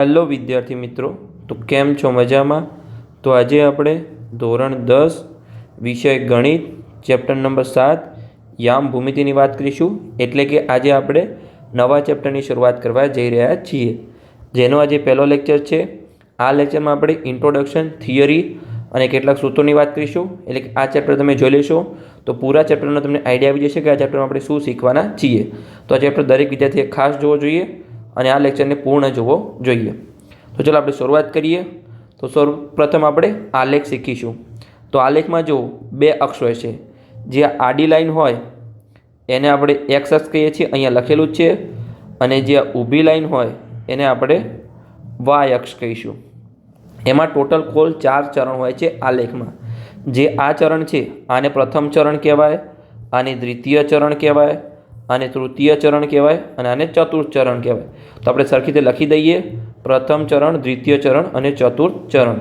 Hello વિદ્યાર્થી મિત્રો, તો કેમ છો મજામાં? તો આજે આપણે ધોરણ દસ, વિષય ગણિત, ચેપ્ટર નંબર સાત, યામ ભૂમિતિની વાત કરીશું. એટલે કે આજે આપણે નવા ચેપ્ટરની શરૂઆત કરવા જઈ રહ્યા છીએ. જેનો આજે પહેલો લેક્ચર છે. આ લેક્ચરમાં આપણે ઇન્ટ્રોડક્શન, થિયરી અને કેટલાક સૂત્રોની વાત કરીશું. એટલે કે આ ચેપ્ટર તમે જોઈ લેશો. તો પૂરા ચેપ્ટરનો તમને આઈડિયા આવી જશે કે આ ચેપ્ટરમાં આપણે શું શીખવાના છીએ. તો આ ચેપ્ટર દરેક વિદ્યાર્થીએ ખાસ જોવો જોઈએ. અને આ લેક્ચરને પૂર્ણ જોવો જોઈએ. તો ચાલો આપણે શરૂઆત કરીએ. તો સૌ પ્રથમ આપણે આલેખ શીખીશું. તો આલેખમાં જો બે અક્ષ હોય છે, જે આડી લાઈન હોય, એને આપણે એક્સ અક્ષ કહીએ છીએ, અહીંયા લખેલું જ છે, અને જે ઊભી લાઈન હોય, એને આપણે વાય અક્ષ કહીશું. એમાં ટોટલ કુલ ચાર ચરણ હોય છે આલેખમાં જે આ ચરણ છે, આને પ્રથમ ચરણ કહેવાય, આને દ્વિતીય ચરણ કહેવાય આને તૃતીય ચરણ કહેવાય અને આને ચતુર્થ ચરણ કહેવાય. તો આપણે સરખી રીતે લખી દઈએ. પ્રથમ ચરણ, દ્વિતીય ચરણ અને ચતુર્થ ચરણ.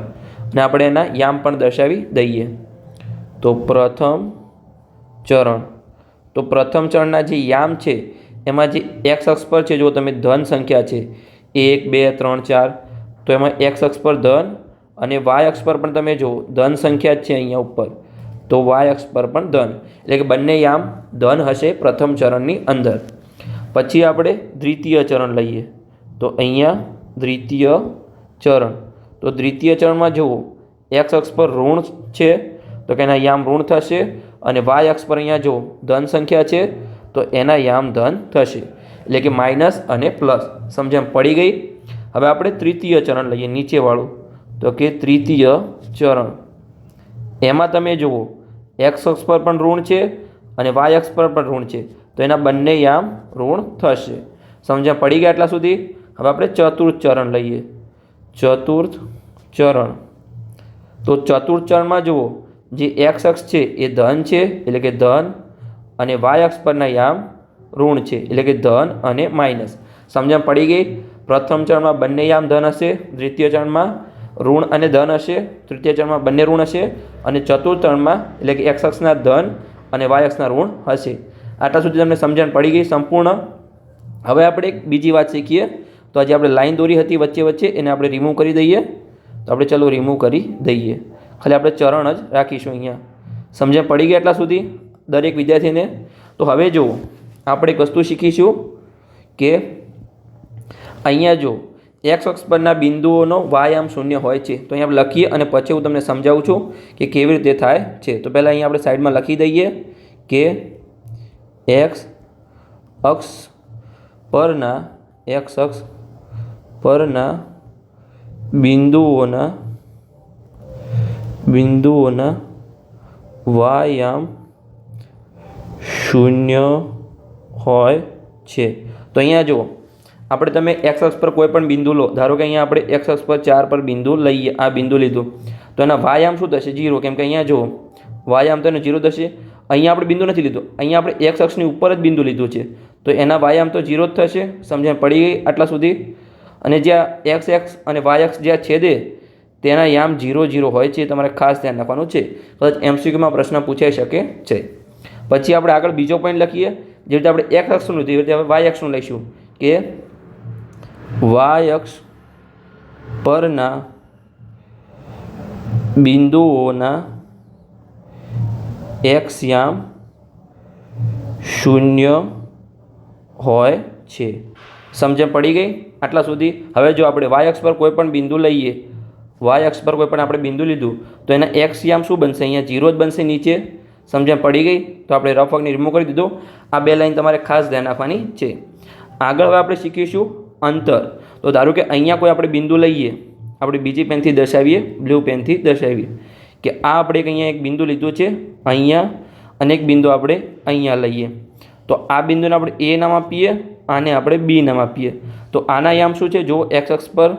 અને આપણે એના યામ પણ દર્શાવી દઈએ. તો પ્રથમ ચરણ. તો પ્રથમ ચરણના જે યામ છે, એમાં જે એક્સ અક્ષ પર છે, જો તમે ધન સંખ્યા છે એક, બે, ત્રણ, ચાર, તો એમાં એક્સ અક્ષ પર ધન અને વાય અક્ષ પર પણ તમે જુઓ, ધન સંખ્યા જ છે અહીંયા ઉપર. તો વાય અક્ષ પર પણ ધન. એટલે કે બંને યામ ધન હશે પ્રથમ ચરણની અંદર. પછી આપણે દ્વિતીય ચરણ લઈએ. તો અહીંયા દ્વિતીય ચરણ. તો દ્વિતીય ચરણમાં જુઓ એક્સ અક્ષ પર ઋણ છે, તો કે એના યામ ઋણ થશે અને વાય અક્ષ પર અહીંયા જુઓ, ધન સંખ્યા છે, તો એના યામ ધન થશે. એટલે કે માઇનસ અને પ્લસ. સમજણ પડી ગઈ? હવે આપણે તૃતીય ચરણ લઈએ, નીચેવાળું. તો કે તૃતીય ચરણ. એમાં તમે જુઓ એક્સ અક્ષ પર પણ ઋણ છે અને વાય અક્ષ પર પણ ઋણ છે. તો એના બંને યામ ઋણ થશે. સમજ્યા? પડી ગયા એટલા સુધી? હવે આપણે ચતુર્થ ચરણ લઈએ. ચતુર્થ ચરણ. તો ચતુર્થ ચરણમાં જુઓ, જે એક્સ અક્ષ છે એ ધન છે, એટલે કે ધન, અને વાય અક્ષ પરના યામ ઋણ છે, એટલે કે ધન અને માઇનસ. સમજણ પડી ગઈ? પ્રથમ ચરણમાં બંને યામ ધન હશે, દ્વિતીય ચરણમાં ઋણ અને ધન હશે, તૃતીય ચરણમાં બંને ઋણ હશે અને ચતુર્થ ચરણમાં એટલે કે એક્સ અક્ષના ધન અને વાય અક્ષના ઋણ હશે. આટલા સુધી તમને સમજણ પડી ગઈ, સંપૂર્ણ. હવે આપણે એક બીજી વાત શીખીએ. તો આજે આપણે લાઈન દોરી હતી વચ્ચે વચ્ચે, એને આપણે રિમૂવ કરી દઈએ. તો આપણે ચલો રિમૂવ કરી દઈએ. ખાલી આપણે ચરણ જ રાખીશું અહીંયા. સમજણ પડી ગઈ એટલા સુધી? દરેક વિદ્યાર્થીને? તો હવે જુઓ, આપણે એક વસ્તુ શીખીશું કે અહીંયા જો એક્સ અક્ષ પરના બિંદુઓનો વાયામ શૂન્ય હોય છે. તો અહીંયા લખીએ અને પછી હું તમને સમજાવું છું કે કેવી રીતે થાય છે. તો પહેલાં અહીંયા આપણે સાઈડમાં લખી દઈએ કે એક્સ અક્ષ પરના એક્સ અક્ષ પરના બિંદુઓના બિંદુઓના વાયામ શૂન્ય હોય છે. તો અહીંયા જુઓ. આપણે તમે એક્સ અક્ષ પર કોઈ પણ બિંદુ લો, ધારો કે અહીંયા આપણે એક્સ અક્ષ પર ચાર પર બિંદુ લઈએ, આ બિંદુ લીધું. તો એના વાયામ શું થશે? જીરો કેમ કે અહીંયા જુઓ વાયામ તો એને જીરો થશે. અહીંયા આપણે બિંદુ નથી લીધું. અહીંયા આપણે એક્સ અક્ષની ઉપર જ બિંદુ લીધું છે. તો એના વાયામ તો જીરો જ થશે. સમજણ પડી ગઈ આટલા સુધી? અને જ્યાં એક્સ એક્સ અને વાય એક્સ જ્યાં છેદે, તેના યામ જીરો જીરો હોય છે. તમારે ખાસ ધ્યાન રાખવાનું છે. કદાચ એમસીક્યુમાં પ્રશ્ન પૂછાઈ શકે છે. પછી આપણે આગળ બીજો પોઈન્ટ લખીએ. જે રીતે આપણે એક્સ અક્ષનું લીધું, એ રીતે આપણે વાય એક્સનું લઈશું. કે વાય અક્ષ પરના બિંદુઓના એક્સયામ શૂન્ય હોય છે. સમજણ પડી ગઈ? આટલા સુધી? હવે જો આપણે વાય અક્ષ પર કોઈ પણ બિંદુ લઈએ વાય અક્ષ પર કોઈ પણ આપણે બિંદુ લીધું, તો એના એક્સ યામ શું બનશે? અહીંયા જીરો જ બનશે નીચે. સમજણ પડી ગઈ? તો આપણે રફ વર્કને રિમૂવ કરી દીધું. આ બે લાઈન તમારે ખાસ ધ્યાન રાખવાની છે. આગળ હવે આપણે શીખીશું અંતર. તો ધારો કે અહીંયા કોઈ આપણે બિંદુ લઈએ, આપણે બીજી પેનથી દર્શાવીએ, બ્લુ પેનથી દર્શાવીએ, કે આ આપણે એક અહીંયા એક બિંદુ લીધું છે, અહીંયા, અને એક બિંદુ આપણે અહીંયા લઈએ. તો આ બિંદુને આપણે એ નામ આપીએ, આને આપણે બી નામ આપીએ. તો આના યામ શું છે? જો એક્સ અક્ષ પર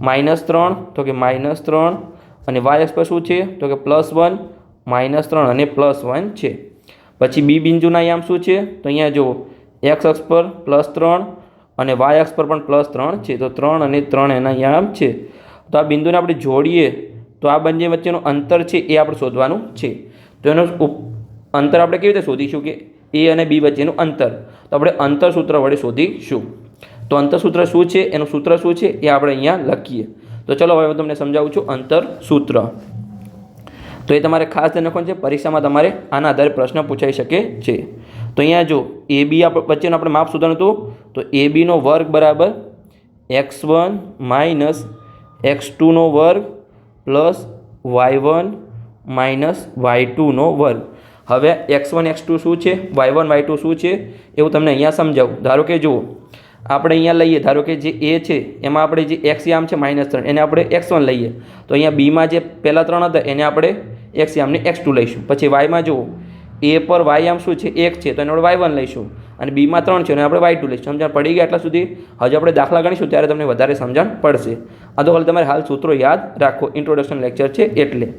માઇનસ ત્રણ, તો કે માઇનસ ત્રણ, અને વાય અક્ષ પર શું છે? તો કે પ્લસ વન માઇનસ ત્રણ, અને પ્લસ વન છે. પછી બી બિંદુના યામ શું છે? તો અહીંયા જુઓ એક્સ અક્ષ પર પ્લસ ત્રણ અને વાય અક્ષ પર પણ પ્લસ ત્રણ છે. તો ત્રણ અને ત્રણ એના અહીંયા છે. તો આ બિંદુને આપણે જોડીએ, તો આ બંને વચ્ચેનું અંતર છે એ આપણે શોધવાનું છે. તો એનું અંતર આપણે કેવી રીતે શોધીશું કે એ અને બી વચ્ચેનું અંતર? તો આપણે અંતર સૂત્ર વડે શોધીશું. તો અંતરસૂત્ર શું છે? એનું સૂત્ર શું છે? એ આપણે અહીંયા લખીએ. તો ચલો હવે હું તમને સમજાવું છું અંતરસૂત્ર તો એ તમારે ખાસ ધ્યાન રાખવાનું છે. પરીક્ષામાં તમારે આના આધારે પ્રશ્ન પૂછાઈ શકે છે. તો અહીંયા જો એ બી વચ્ચેનું આપણે માપ શોધવાનું હતું, તો એ બીનો વર્ગ બરાબર એક્સ વન માઇનસ એક્સ ટુનો વર્ગ plus y one minus y ટુનો વર્ગ. હવે એક્સ વન, એક્સ ટુ શું છે? વાય વન, વાય ટુ શું છે? એવું તમને અહીંયા સમજાવું. ધારો કે જુઓ, આપણે અહીંયા લઈએ, ધારો કે જે એ છે, એમાં આપણે જે એક્સ યામ છે માઇનસ ત્રણ, એને આપણે એક્સ વન લઈએ. તો અહીંયા બીમાં જે પહેલાં ત્રણ હતા, એને આપણે એક્સ યામને એક્સ ટુ લઈશું. પછી વાયમાં જુઓ એ પર વાય આમ શું છે? એક છે. તો એને આપણે વાય વન લઈશું. અને બીમાં ત્રણ છે અને આપણે વાય ટુ લઈશું. સમજણ પડી ગયા એટલા સુધી? હજુ આપણે દાખલા ગણીશું, ત્યારે તમને વધારે સમજણ પડશે. આ તો ખાલી તમારે હાલ સૂત્રો યાદ રાખો. ઇન્ટ્રોડક્શન લેક્ચર છે એટલે.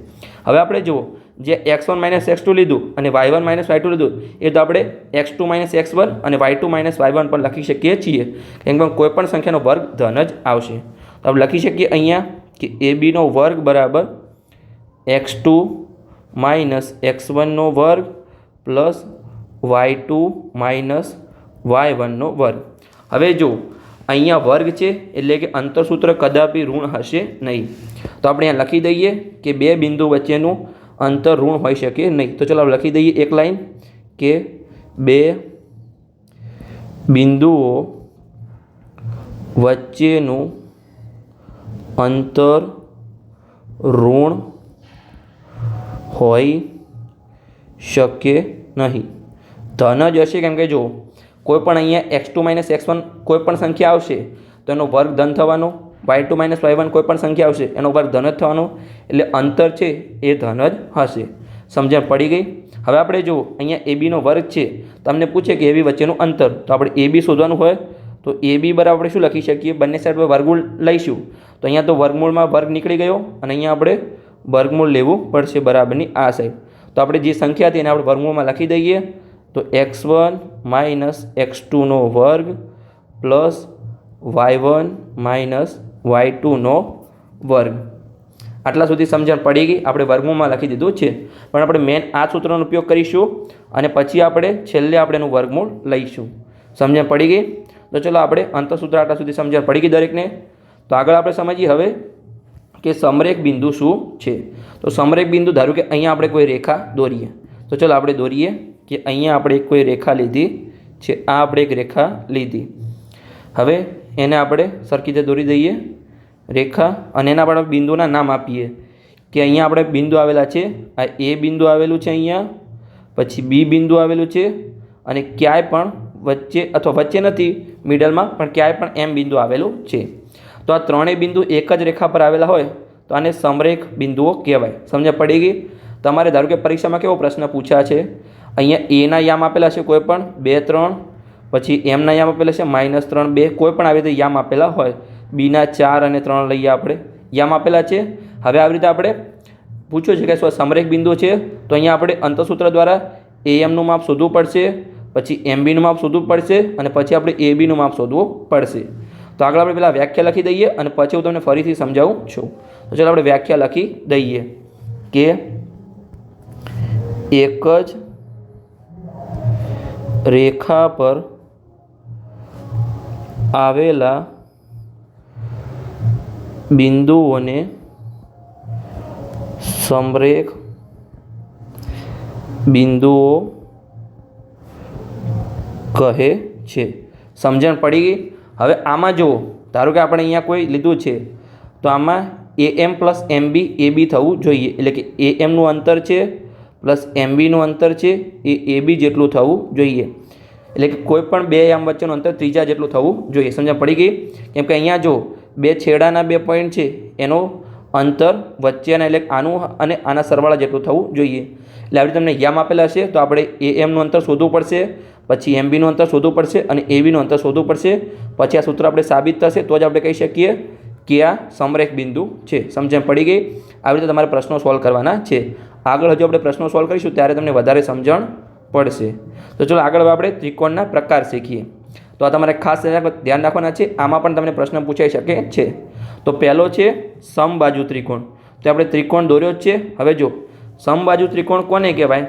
હવે આપણે જુઓ. જે x one minus x two લીધું અને y one minus y two લીધું, એ તો આપણે x two minus x one અને y two minus y one પણ લખી શકીએ છીએ. કેમ કે કોઈ પણ સંખ્યાનો વર્ગ ધન જ આવશે. તો આપણે લખી શકીએ અહીંયા કે એ બીનો વર્ગ બરાબર એક્સ ટુ માઇનસ એક્સ વનનો વર્ગ plus y two minus y વનનો વર્ગ. હવે જો અહીંયા વર્ગ છે, એટલે કે અંતરસૂત્ર કદાપી ઋણ હશે નહીં. તો આપણે અહીંયા લખી દઈએ કે બે બિંદુ વચ્ચેનું અંતર ઋણ હોઈ શકે નહીં. તો ચાલો લખી દઈએ એક લાઈન કે બે બિંદુઓ વચ્ચેનું અંતર ઋણ હોઈ શકે નહીં. ધન જ હશે કેમ કે જો કોઈ પણ અહીંયા x two minus x one કોઈ પણ સંખ્યા આવશે, તો એનો વર્ગ ધન થવાનો. Y two minus y one કોઈ પણ સંખ્યા આવશે, એનો વર્ગ ધન જ થવાનો. એટલે અંતર છે એ ધન જ હશે. સમજણ પડી ગઈ? હવે આપણે જુઓ, અહીંયા એ બીનો વર્ગ છે. તમને પૂછે કે એ બી વચ્ચેનું અંતર. તો આપણે એ બી શોધવાનું હોય, તો એ બી બરાબર આપણે શું લખી શકીએ? બંને સાઈડ પર વર્ગમૂળ લઈશું. તો અહીંયા તો વર્ગમૂળમાં વર્ગ નીકળી ગયો, અને અહીંયા આપણે વર્ગમૂળ લેવું પડશે બરાબરની આ સાઈડ તો આપણે જે સંખ્યા હતી એને આપણે વર્ગમૂળમાં લખી દઈએ. તો એક્સ વન માઇનસ એક્સ ટુનો વર્ગ plus y one minus y ટુનો વર્ગ. આટલા સુધી સમજણ પડી ગઈ. આપણે વર્ગમૂળમાં લખી દીધું છે. પણ આપણે મેન આ સૂત્રનો ઉપયોગ કરીશું અને પછી આપણે છેલ્લે આપણે એનું વર્ગમૂળ લઈશું. સમજણ પડી ગઈ? તો ચલો આપણે અંતસૂત્ર આટલા સુધી સમજણ પડી ગઈ દરેકને. તો આગળ આપણે સમજીએ હવે. કે સમરેખ બિંદુ શું છે? તો સમરેખ બિંદુ ધારો કે અહીંયા આપણે કોઈ રેખા દોરીએ. તો ચલો આપણે દોરીએ કે અહીંયા આપણે કોઈ રેખા લીધી છે. આ આપણે એક રેખા લીધી. હવે એને આપણે સરખી રીતે દોરી દઈએ. રેખા અને એના આપણે બિંદુના નામ આપીએ કે અહીંયા આપણે બિંદુ આવેલા છે. આ એ બિંદુ આવેલું છે અહીંયા. પછી બી બિંદુ આવેલું છે. અને ક્યાંય પણ વચ્ચે અથવા વચ્ચે નથી મિડલમાં પણ ક્યાંય પણ એમ બિંદુ આવેલું છે. તો આ ત્રણેય બિંદુ એક જ રેખા પર આવેલા હોય તો આને સમરેખ બિંદુઓ કહેવાય. સમજ પડી ગઈ? તમારે ધારો કે પરીક્ષામાં કેવો પ્રશ્ન પૂછ્યા છે? અહીંયા એના યામ આપેલા છે કોઈ પણ, બે, ત્રણ, પછી એમના યામ આપેલા છે, માઇનસ ત્રણ, બે, કોઈ પણ આવી રીતે યામ આપેલા હોય. બીના ચાર અને ત્રણ લઈએ આપણે. યામ આપેલા છે. હવે આવી રીતે આપણે પૂછ્યું છે કે શું સમરેખ બિંદુ છે? તો અહીંયા આપણે અંતસૂત્ર દ્વારા એ એમનું માપ શોધવું પડશે, પછી એમ બીનું માપ શોધવું પડશે, અને પછી આપણે એ બીનું માપ શોધવું પડશે. તો આગળ આપણે પહેલાં વ્યાખ્યા લખી દઈએ અને પછી હું તમને ફરીથી સમજાવું છું. તો ચાલો આપણે વ્યાખ્યા લખી દઈએ કે એક જ રેખા પર આવેલા બિંદુઓને સમરેખ બિંદુઓ કહે છે. સમજણ પડી ગઈ? હવે આમાં જુઓ, ધારો કે આપણે અહીંયા કોઈ લીધું છે, તો આમાં એ એમ પ્લસ એમ બી એ બી થવું જોઈએ. એટલે કે એ એમનું અંતર છે પ્લસ એમ બીનું અંતર છે, એ એ બી જેટલું થવું જોઈએ. એટલે કે કોઈ પણ બે આમ વચ્ચેનું અંતર ત્રીજા જેટલું થવું જોઈએ. સમજણ પડી ગઈ? કેમ કે અહીંયા જો બે છેડાના બે પોઈન્ટ છે, એનો અંતર વચ્ચેના એટલે આનું અને આના સરવાળા જેટલું થવું જોઈએ. એટલે આવી તમને યામ આપેલા છે, તો આપણે એ એમનું અંતર શોધવું પડશે. પછી એમ બીનું અંતર શોધવું પડશે અને એ બીનું અંતર શોધવું પડશે. પછી આ સૂત્ર આપણે સાબિત થશે, તો જ આપણે કહી શકીએ કે આ સમરેખ બિંદુ છે. સમજણ પડી ગઈ? આવી રીતે તમારે પ્રશ્નો સોલ્વ કરવાના છે. આગળ હજુ આપણે પ્રશ્નો સોલ્વ કરીશું, ત્યારે તમને વધારે સમજણ પડશે. તો ચલો આગળ આપણે ત્રિકોણના પ્રકાર શીખીએ. તો આ તમારે ખાસ ધ્યાન રાખવાના છે. આમાં પણ તમને પ્રશ્ન પૂછાઈ શકે છે. તો પહેલો છે સમબાજુ ત્રિકોણ. તો આપણે ત્રિકોણ દોર્યો જ છે. હવે જો, સમબાજુ ત્રિકોણ કોને કહેવાય?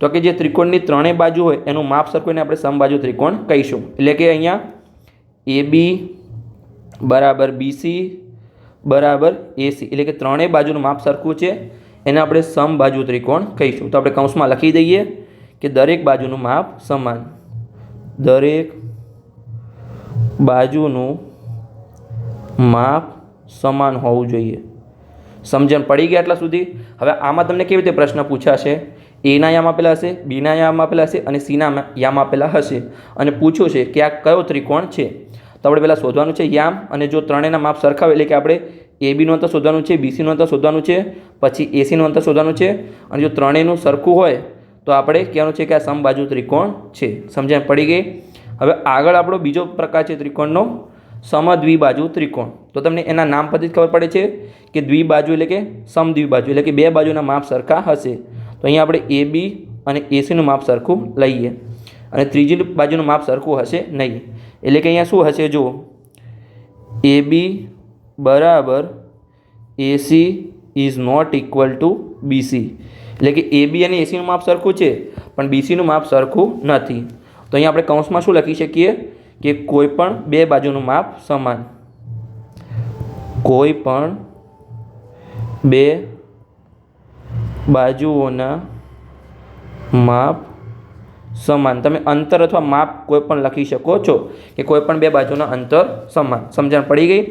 તો કે જે ત્રિકોણની ત્રણેય બાજુ હોય, એનું માપ સરખું એને આપણે સમબાજુ ત્રિકોણ કહીશું. એટલે કે અહીંયા એ બી બરાબર બીસી બરાબર એસી એટલે કે ત્રણેય બાજુનું માપ સરખું છે, એને આપણે સમબાજુ ત્રિકોણ કહીશું. તો આપણે કૌંસમાં લખી દઈએ કે દરેક બાજુનું માપ સમાન. દરેક બાજુનું માપ સમાન હોવું જોઈએ. સમજણ પડી ગયા એટલા સુધી? હવે આમાં તમને કેવી રીતે પ્રશ્ન પૂછાશે? એના યામ આપેલા હશે બીના યામ આપેલા હશે અને સીના યામ આપેલા હશે. અને પૂછ્યું છે કે આ કયો ત્રિકોણ છે? તો આપણે પહેલાં શોધવાનું છે યામ અને જો ત્રણેયના માપ સરખાવે એટલે કે આપણે એ બીનું અંતર શોધવાનું છે બીસીનું અંતર શોધવાનું છે, પછી એસીનું અંતર શોધવાનું છે. અને જો ત્રણેયનું સરખું હોય, તો આપણે કહેવાનું છે કે આ સમબાજુ ત્રિકોણ છે. સમજણ પડી ગઈ? હવે આગળ આપણો બીજો પ્રકાર છે ત્રિકોણનો સમદ્વિબાજુ ત્રિકોણ. તો તમને એના નામ પરથી જ ખબર પડે છે કે દ્વિબાજુ એટલે કે સમદ્વિબાજુ એટલે કે બે બાજુના માપ સરખા હશે. તો અહીંયા આપણે એ બી અને એસીનું માપ સરખું લઈએ. અને ત્રીજી બાજુનું માપ સરખું હશે નહીં. એટલે કે અહીંયા શું હશે જુઓ. એ બી બરાબર AC is not equal to BC એટલે કે એ બી અને એસીનું માપ સરખું છે, પણ બીસીનું માપ સરખું નથી. તો અહીંયા આપણે કૌંસમાં શું લખી શકીએ? કે કોઈ પણ બે બાજુનું માપ સમાન. કોઈ પણ બે બાજુઓના માપ સમાન. તમે અંતર અથવા માપ કોઈ પણ લખી શકો છો કે કોઈ પણ બે બાજુના અંતર સમાન. સમજણ પડી ગઈ?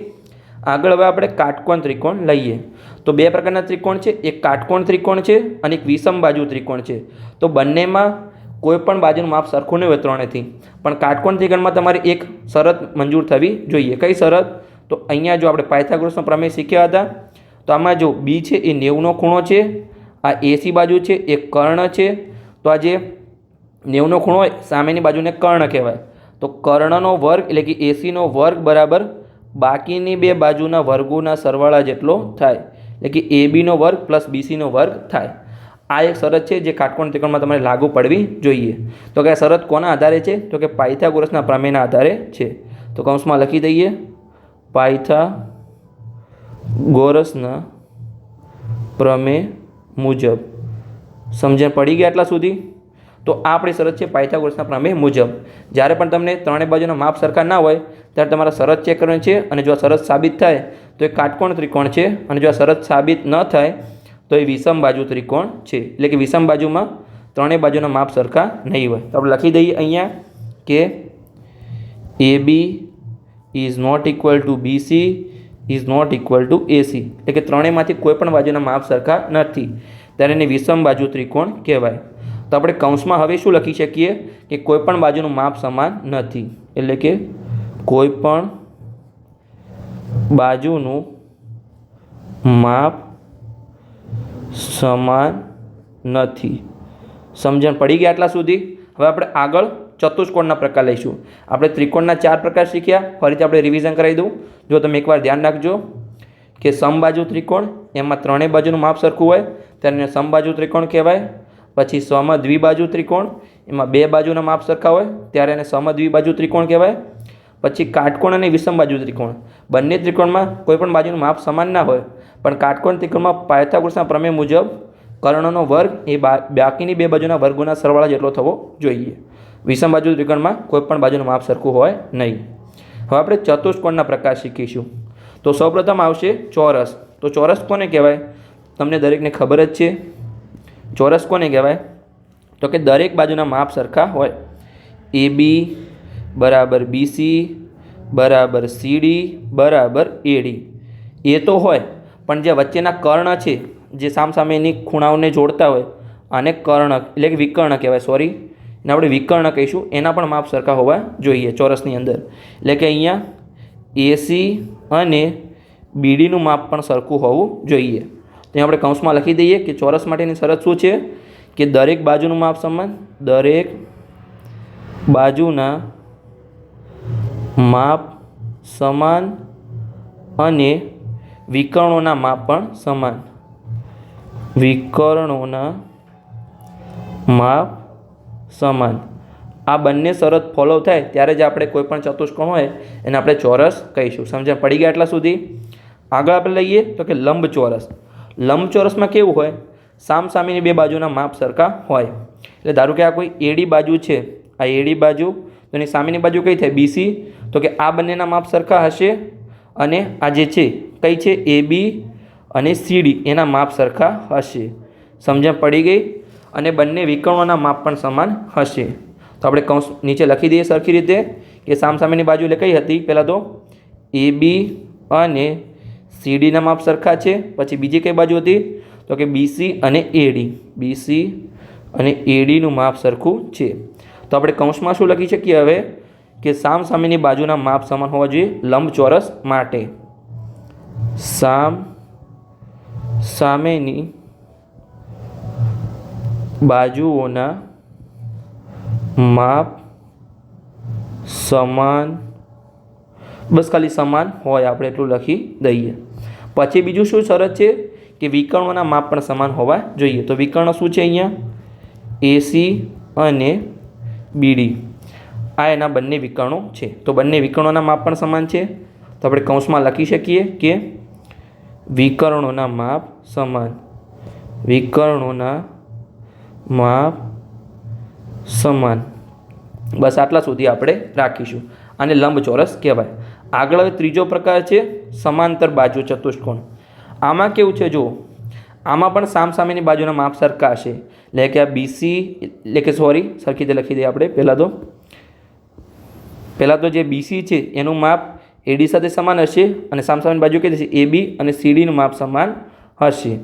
આગળ હવે આપણે કાટકોણ ત્રિકોણ લઈએ. તો બે પ્રકારના ત્રિકોણ છે. એક કાટકોણ ત્રિકોણ છે અને એક વિષમ બાજુ ત્રિકોણ છે. તો બંનેમાં કોઈ પણ બાજુનું માપ સરખું નહીં હોય ત્રણેથી પણ કાટકોણ ત્રિકોણમાં તમારે એક શરત મંજૂર થવી જોઈએ. કઈ શરત? તો અહીંયા જો આપણે પાયથાગોરસનો પ્રમેય શીખ્યા હતા, તો આમાં જો બી છે એ નેવુંનો ખૂણો છે. આ એસી બાજુ છે એ કર્ણ છે. તો આ જે નેવનો ખૂણો હોય, સામેની બાજુને કર્ણ કહેવાય. તો કર્ણનો વર્ગ એટલે કે એસીનો વર્ગ બરાબર બાકીની બે બાજુના વર્ગોના સરવાળા જેટલો થાય. એટલે કે એ બીનો વર્ગ પ્લસ બીસીનો વર્ગ થાય. આ એક શરત છે જે કાટકોણ ત્રિકોણમાં તમારે લાગુ પડવી જોઈએ. તો કે આ શરત કોના આધારે છે? તો કે પાયથાગોરસના પ્રમેયના આધારે છે. તો કૌંસમાં લખી દઈએ. પાયથા ગોરસના પ્રમેય મુજબ. સમજણ પડી ગયા એટલા સુધી? તો આ આપણી શરત છે પાયથાગોરસના પ્રમેય મુજબ. જ્યારે પણ તમને ત્રણેય બાજુના માપ સરખા ના હોય, ત્યારે તમારે શરત ચેક કરવાની છે અને જો આ શરત સાબિત થાય, તો એ કાટકોણ ત્રિકોણ છે અને જો આ શરત સાબિત ન થાય, તો એ વિષમ બાજુ ત્રિકોણ છે. એટલે કે વિષમ બાજુમાં ત્રણેય બાજુના માપ સરખા નહીં હોય. તો આપણે લખી દઈએ અહીંયા કે A B is not equal to BC is not equal to AC એટલે કે ત્રણેયમાંથી કોઈ પણ બાજુના માપ સરખા નથી. ત્યારે એને વિષમ બાજુ ત્રિકોણ કહેવાય. તો આપણે કૌંસમાં હવે શું લખી શકીએ? કે કોઈ પણ બાજુનું માપ સમાન નથી. એટલે કે કોઈ પણ બાજુનું માપ સમાન નથી. સમજણ પડી ગયા આટલા સુધી? હવે આપણે આગળ ચતુષ્કોણના પ્રકાર લઈશું. આપણે ત્રિકોણના ચાર પ્રકાર શીખ્યા. ફરીથી આપણે રિવિઝન કરાવી દઉં. જો તમે એકવાર ધ્યાન રાખજો કે સમબાજુ ત્રિકોણ, એમાં ત્રણેય બાજુનું માપ સરખું હોય ત્યારે એને સમબાજુ ત્રિકોણ કહેવાય. પછી સમ દ્વિબાજુ ત્રિકોણ, એમાં બે બાજુના માપ સરખા હોય, ત્યારે એને સમ દ્વિબાજુ ત્રિકોણ કહેવાય. પછી કાટકોણ અને વિષમ બાજુ ત્રિકોણ. બંને ત્રિકોણમાં કોઈપણ બાજુનું માપ સમાન ના હોય, પણ કાટકોણ ત્રિકોણમાં પાયથાગોરસના પ્રમેય મુજબ કર્ણનો વર્ગ એ બાકીની બે બાજુના વર્ગોના સરવાળા જેટલો થવો જોઈએ. વિષમ બાજુ ત્રિકોણમાં કોઈ પણ બાજુનું માપ સરખું હોય નહીં. હવે આપણે ચતુષ્કોણના પ્રકાર શીખીશું. તો સૌપ્રથમ આવશે ચોરસ. તો ચોરસ કોને કહેવાય? તમને દરેકને ખબર જ છે. ચોરસ કોને કહેવાય? તો કે દરેક બાજુના માપ સરખા હોય. એ બી બરાબર બીસી બરાબર સીડી બરાબર એડી એ તો હોય, પણ જે વચ્ચેના કર્ણ છે, જે સામસામેની ખૂણાઓને જોડતા હોય, આને કર્ણ એટલે કે વિકર્ણ કહેવાય. સોરી એને આપણે વિકર્ણ કહીશું. એના પણ માપ સરખા હોવા જોઈએ ચોરસની અંદર. એટલે કે અહીંયા એસી અને બીડીનું માપ પણ સરખું હોવું જોઈએ. તો આપણે કૌંસમાં લખી દઈએ કે ચોરસ માટેની શરત શું છે? કે દરેક બાજુનું માપ સમાન, દરેક બાજુના માપ સમાન અને વિકર્ણોના માપ પણ સમાન. વિકર્ણોના માપ સમાન. આ બંને શરત ફોલો થાય ત્યારે જ આપણે કોઈપણ ચતુષ્કોણ હોય એને આપણે ચોરસ કહીશું. સમજણ પડી ગયા એટલા સુધી? આગળ આપણે લઈએ તો કે લંબચોરસ. લંબચોરસમાં કેવું હોય? સામ સામેની બે બાજુના માપ સરખા હોય. એટલે ધારો કે આ કોઈ એડી બાજુ છે, આ એડી બાજુ, તો એની સામેની બાજુ કઈ થાય? બીસી તો કે આ બંનેના માપ સરખા હશે અને આ જે છે, કઈ છે? એ, બી અને સીડી એના માપ સરખા હશે. સમજણ પડી ગઈ? અને બંને વિકર્ણોના માપ પણ સમાન હશે. તો આપણે કૌંસ નીચે લખી દઈએ સરખી રીતે કે સામસામેની બાજુ એટલે કઈ હતી. પહેલાં તો એ બી અને સીડીના માપ સરખા છે. પછી બીજી કઈ બાજુ હતી? તો કે બીસી અને એડી બીસી અને એડીનું માપ સરખું છે. તો આપણે કૌંસમાં શું લખી શકીએ હવે? કે સામ સામેની બાજુના માપ સમાન હોવા જોઈએ લંબચોરસ માટે. સામ સામેની બાજુઓના માપ સમાન, બસ ખાલી સમાન હોય આપણે એટલું લખી દઈએ. પછી બીજું શું શરત છે કે વિકર્ણોના માપ પણ સમાન હોવા જોઈએ. તો વિકર્ણ શું છે અહીંયા? એસી અને બીડી આ એના બંને વિકર્ણો છે. તો બંને વિકર્ણોના માપ પણ સમાન છે. તો આપણે કૌંસમાં લખી શકીએ કે વિકર્ણોના માપ સમાન. વિકર્ણોના માપ સમાન. બસ આટલા સુધી આપણે રાખીશું. આને લંબચોરસ કહેવાય. આગળ હવે ત્રીજો પ્રકાર છે સમાંતર બાજુ ચતુષ્કોણ. આમાં કેવું છે, જુઓ. આમાં પણ સામસામેની બાજુના માપ સરખા હશે. એટલે કે આ બીસી એટલે કે સોરી સરખી રીતે લખી દઈએ આપણે. પહેલાં તો પહેલાં તો જે બીસી છે, એનું માપ એડી સાથે સમાન હશે અને સામસામેની બાજુ કહી દેશે એ બી અને સીડીનું માપ સમાન હશે.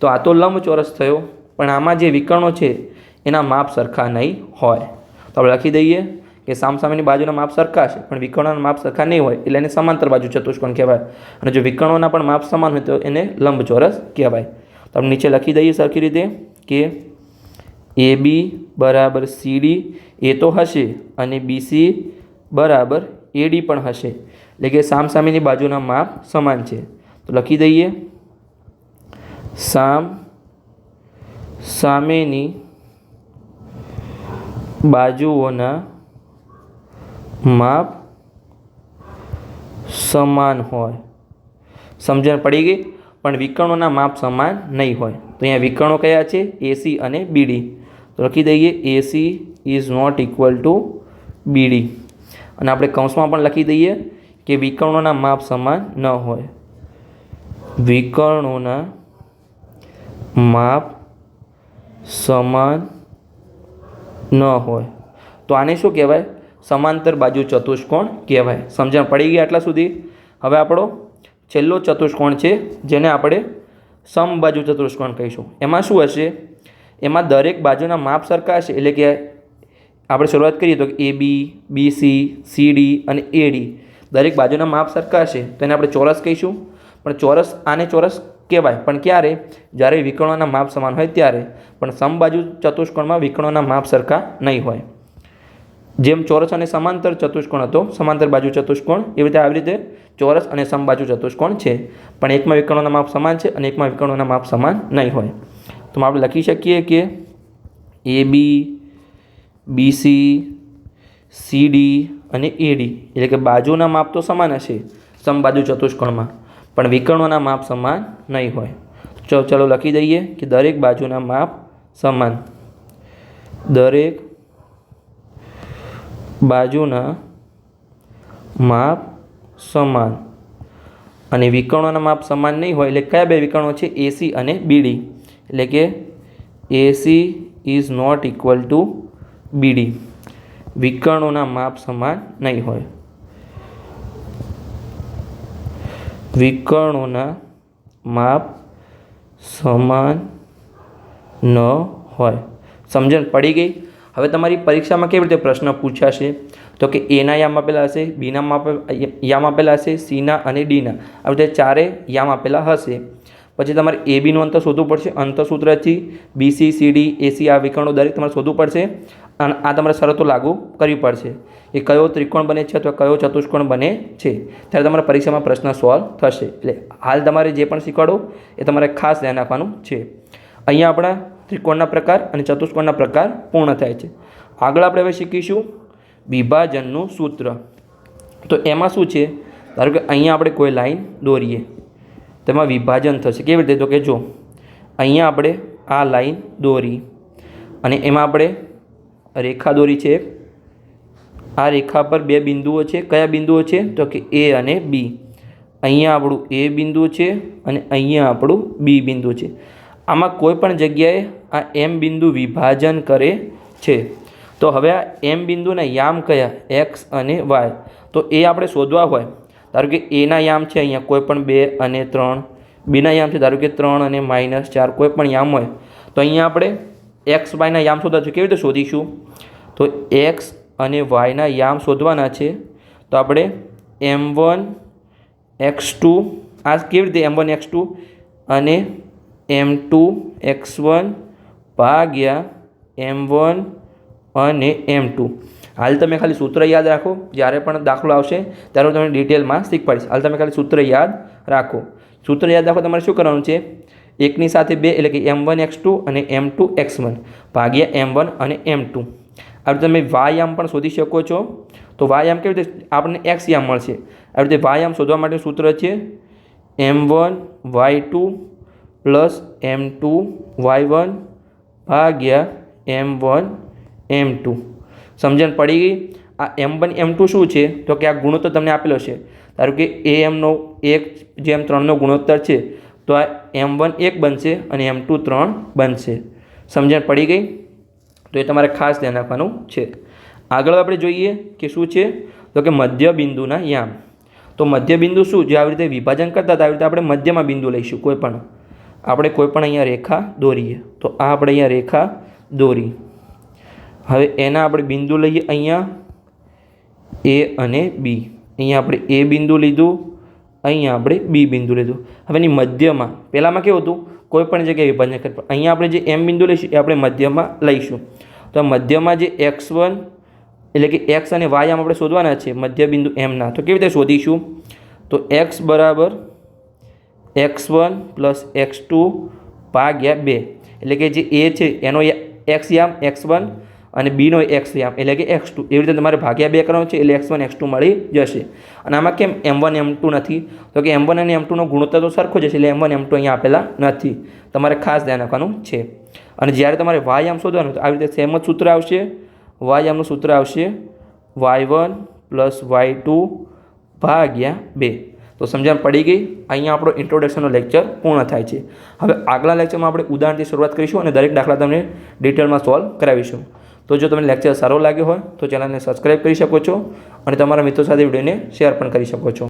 તો આ તો લંબચોરસ થયો. પણ આમાં જે વિકર્ણો છે, એના માપ સરખા નહીં હોય. તો આપણે લખી દઈએ કે સામસામેની બાજુના માપ સરખા છે, પણ વિકર્ણોના માપ સરખા નહીં હોય, એટલે એને સમાંતર બાજુ ચતુષ્કોણ કહેવાય. અને જો વિકર્ણોના પણ માપ સમાન હોય તો એને લંબચોરસ કહેવાય. તો આપણે નીચે લખી દઈએ સરખી રીતે કે એ બી બરાબર સીડી એ તો હશે અને બીસી બરાબર એડી પણ હશે. એટલે કે સામસામેની બાજુના માપ સમાન છે. તો લખી દઈએ. સામ સામેની બાજુઓના માપ સમાન હોય. સમજણ પડી ગઈ? પણ વિકર્ણોના માપ સમાન નહીં હોય. તો અહીંયા વિકર્ણો કયા છે? એસી અને બીડી તો લખી દઈએ AC is not equal to BD અને આપણે કૌંસમાં પણ લખી દઈએ કે વિકર્ણોના માપ સમાન ન હોય. વિકર્ણોના માપ સમાન ન હોય. તો આને શું કહેવાય? સમાંતર બાજુ ચતુષ્કોણ કહેવાય. સમજણ પડી ગઈ આટલા સુધી? હવે આપણો છેલ્લો ચતુષ્કોણ છે, જેને આપણે સમબાજુ ચતુષ્કોણ કહીશું. એમાં શું હશે? એમાં દરેક બાજુના માપ સરખા હશે. એટલે કે આપણે શરૂઆત કરીએ તો A B B C C D અને એ ડી દરેક બાજુના માપ સરખા હશે. તો એને આપણે ચોરસ કહીશું. પણ ચોરસ, આને ચોરસ કહેવાય. પણ ક્યારે? જ્યારે વિકર્ણોના માપ સમાન હોય ત્યારે. પણ સમબાજુ ચતુષ્કોણમાં વિકર્ણોના માપ સરખા નહીં હોય. જેમ ચોરસ અને સમાંતર ચતુષ્કોણ હતો, સમાંતર બાજુ ચતુષ્કોણ એવી રીતે આવી રીતે ચોરસ અને સમબાજુ ચતુષ્કોણ છે. પણ એકમાં વિકર્ણોના માપ સમાન છે અને એકમાં વિકર્ણોના માપ સમાન નહીં હોય. તો આપણે લખી શકીએ કે એ બી બીસી સીડી અને એડી એટલે કે બાજુના માપ તો સમાન હશે, સમબાજુ ચતુષ્કોણમાં. પણ વિકર્ણોના માપ સમાન નહીં હોય. ચલો ચલો લખી દઈએ કે દરેક બાજુના માપ સમાન. દરેક બાજુના માપ સમાન. અને વિકર્ણોના માપ સમાન નહીં હોય એટલે કયા બે વિકર્ણો છે? એસી અને બીડી એટલે કે AC is not equal to BD વિકર્ણોના માપ સમાન નહીં હોય. વિકર્ણોના માપ સમાન ન હોય. સમજણ પડી ગઈ? હવે તમારી પરીક્ષામાં કેવી રીતે પ્રશ્ન પૂછાશે? તો કે એના યામ આપેલા હશે બીના માપ યામ આપેલા હશે સીના અને ડીના આવી રીતે ચારે યામ આપેલા હશે. પછી તમારે એ બીનું અંતર શોધવું પડશે. અંતરસૂત્રથી બીસી સીડી એસી આ વિકર્ણો દરેક તમારે શોધવું પડશે. આ તમારે શરતો લાગુ કરવી પડશે. કે કયો ત્રિકોણ બને છે અથવા કયો ચતુષ્કોણ બને છે. ત્યારે તમારા પરીક્ષામાં પ્રશ્ન સોલ્વ થશે. એટલે હાલ તમારે જે પણ શીખવાડો એ તમારે ખાસ ધ્યાન રાખવાનું છે. અહીંયા આપણા ત્રિકોણના પ્રકાર અને ચતુષ્કોણના પ્રકાર પૂર્ણ થાય છે. આગળ આપણે હવે શીખીશું વિભાજનનું સૂત્ર. તો એમાં શું છે? ધારો કે અહીંયા આપણે કોઈ લાઈન દોરીએ. તેમાં વિભાજન થશે. કેવી રીતે? તો કે જો અહીંયા આપણે આ લાઈન દોરી અને એમાં આપણે રેખા દોરી છે આ રેખા પર બે બિંદુઓ છે. કયા બિંદુઓ છે? તો કે એ અને બી. અહીંયા આપણું એ બિંદુ છે અને અહીંયા આપણું બી બિંદુ છે. આમાં કોઈ પણ જગ્યાએ આ એમ બિંદુ વિભાજન કરે છે. તો હવે આ એમ બિંદુના યામ કયા? એક્સ અને વાય. તો એ આપણે શોધવા હોય. ધારો કે એના યામ છે અહીંયા કોઈ પણ બે અને ત્રણ. બીના યામ છે. ધારો કે ત્રણ અને માઇનસ ચાર. કોઈ પણ યામ હોય. તો અહીંયા આપણે એક્સ વાયના યામ શોધવા છે કેવી રીતે શોધીશું? તો એક્સ અને વાયના યામ શોધવાના છે. તો આપણે એમ વન એક્સ ટુ આ કેવી રીતે એમ વન એક્સ ટુ અને એમ ટુ એક્સ વન ભાગ્યા એમ વન અને એમ ટુ હાલ તમે ખાલી સૂત્ર યાદ રાખો. જ્યારે પણ દાખલો આવશે, ત્યારે હું તમને ડિટેલમાં શીખવાડીશ. હાલ તમે ખાલી સૂત્ર યાદ રાખો. સૂત્ર યાદ રાખો, તમારે શું કરવાનું છે? એકની સાથે બે એટલે કે એમ વન એક્સ ટુ અને એમ ટુ એક્સ વન ભાગ્યા એમ વન અને એમ ટુ આવી રીતે તમે વાયામ પણ શોધી શકો છો. તો વાયામ કેવી રીતે આપણને એક્સ યામ મળશે? આવી રીતે વાયામ શોધવા માટે સૂત્ર છે m one y two plus m two y one ભાગ્યા એમ વન એમ ટુ સમજણ પડી ગઈ? આ એમ વન એમ ટુ શું છે? તો કે આ ગુણોત્તર તમને આપેલો છે. ધારો કે એ એમનો એક જેમ ત્રણનો ગુણોત્તર છે. તો આ એમ વન એક બનશે અને એમ ટુ ત્રણ બનશે. સમજણ પડી ગઈ? તો એ તમારે ખાસ ધ્યાન રાખવાનું છે. આગળ આપણે જોઈએ કે શું છે? તો કે મધ્ય બિંદુના યામ. તો મધ્ય બિંદુ શું? જે આવી રીતે વિભાજન કરતા હતા, આવી રીતે આપણે મધ્યમાં બિંદુ લઈશું કોઈ પણ. આપણે કોઈ પણ અહીંયા રેખા દોરીએ. તો આ આપણે અહીંયા રેખા દોરી. હવે એના આપણે બિંદુ લઈએ અહીંયા. એ અને બી અહીંયા આપણે એ બિંદુ લીધું. અહીંયા આપણે બી બિંદુ લીધું હવે એની મધ્યમાં, પહેલાંમાં કેવું હતું? કોઈ પણ જગ્યાએ વિભાજન કરી અહીંયા આપણે જે એમ બિંદુ લઈશું એ આપણે મધ્યમાં લઈશું. તો મધ્યમાં જે એક્સ વન એટલે કે એક્સ અને વાય આમ આપણે શોધવાના છે, મધ્ય બિંદુ એમના તો કેવી રીતે શોધીશું? તો એક્સ બરાબર x one plus x two ભાગ્યા બે. એટલે કે જે એ છે, એનો એક્સ યામ એક્સ વન અને બીનો એક્સ યામ એટલે કે એક્સ ટુ એવી રીતે તમારે ભાગ્યા બે કરવાનો છે, એટલે એક્સ વન એક્સ ટુ મળી જશે. અને આમાં કેમ એમ વન એમ ટુ નથી? તો કે એમ વન અને એમ ટુનો ગુણોત્તર તો સરખો જ હશે, એટલે એમ વન એમ ટુ અહીંયા આપેલા નથી. તમારે ખાસ ધ્યાન રાખવાનું છે. અને જ્યારે તમારે વાય આમ શોધવાનું, તો આવી રીતે સેમ જ સૂત્ર આવશે. વાય આમનું સૂત્ર આવશે y one plus y two ભાગ્યા બે. તો સમજણ પડી ગઈ? અહીંયા આપણો ઇન્ટ્રોડક્શનનો લેક્ચર પૂર્ણ થાય છે. હવે આગલા લેક્ચરમાં આપણે ઉદાહરણથી શરૂઆત કરીશું અને દરેક દાખલા તમને ડિટેલમાં સોલ્વ કરાવીશું. તો જો તમને લેક્ચર સારો લાગ્યો હોય તો ચેનલને સબસ્ક્રાઈબ કરી શકો છો અને તમારા મિત્રો સાથે વિડીયોને શેર પણ કરી શકો છો.